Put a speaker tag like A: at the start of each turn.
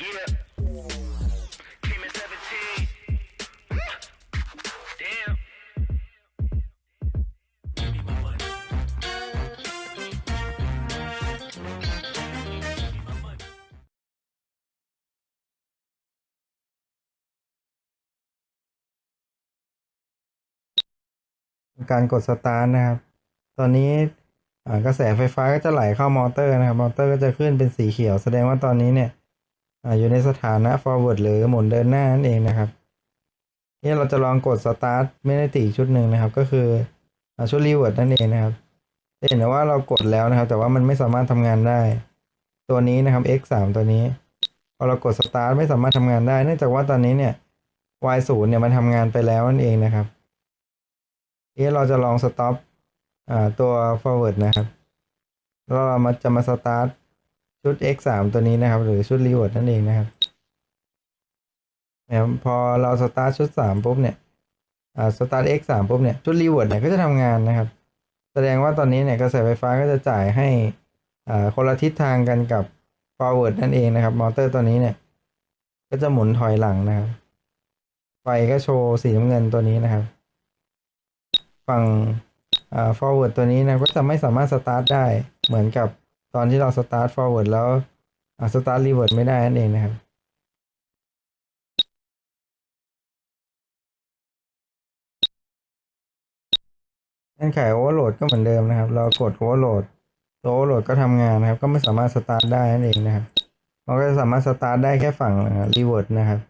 A: การกดสตาร์ทนะครับ ตอนนี้กระแสไฟฟ้าก็จะไหลเข้ามอเตอร์นะครับ มอเตอร์ก็จะขึ้นเป็นสีเขียว แสดงว่าตอนนี้เนี่ย อยู่ในสถานะ forward หรือหมุนเดินหน้านั่นเองนะครับนี่เราจะลองกดสตาร์ทไม่ได้ตีชุดหนึ่งนะครับ ก็คืออชุดรีเวิร์นั่นเองนะครับจะเห็นได้ว่าเรากดแล้วนะครับ แต่ว่ามันไม่สามารถทำงานได้ ตัวนี้นะครับ x 3ตัวนี้พอเรากดสตาร์ทไม่สามารถทำงานได้ เนื่องจากว่าตอนนี้เนี่ย y 0เนี่ยมันทำงานไปแล้วนั่นเองนะครับนี้เราจะลองสต็อปอ่าตัว forward นะครับเรามาจะมาสตาร์ท ชุด x 3ตัวนี้นะครับ หรือชุด reward นั่นเองนะครับนะพอเราสตาร์ทชุด 3 ปุ๊บเนี่ยสตาร์ท x 3ปุ๊บเนี่ยชุด reward เนี่ยก็จะทำงานนะครับ แสดงว่าตอนนี้เนี่ยกระแสไฟฟ้าก็จะจ่ายให้อ่าคนละทิศทางกันกับ forward นั่นเองนะครับ มอเตอร์ตัวนี้เนี่ย ก็จะหมุนถอยหลังนะครับ ไฟก็โชว์สีน้ำเงินตัวนี้นะครับ ฝั่งอ่า forward ตัวนี้นะก็จะไม่สามารถสตาร์ทได้เหมือนกับ ตอนที่เราสตาร์ท forward แล้วสตาร์ท reverse ไม่ได้นั่นเองนะครับเงื่อนไข overload ก็เหมือนเดิมนะครับ เรากด overload ตัว overload ก็ทำงานนะครับ ก็ไม่สามารถสตาร์ทได้นั่นเองนะครับมันก็จะสามารถสตาร์ทได้แค่ฝั่ง reverse นะครับ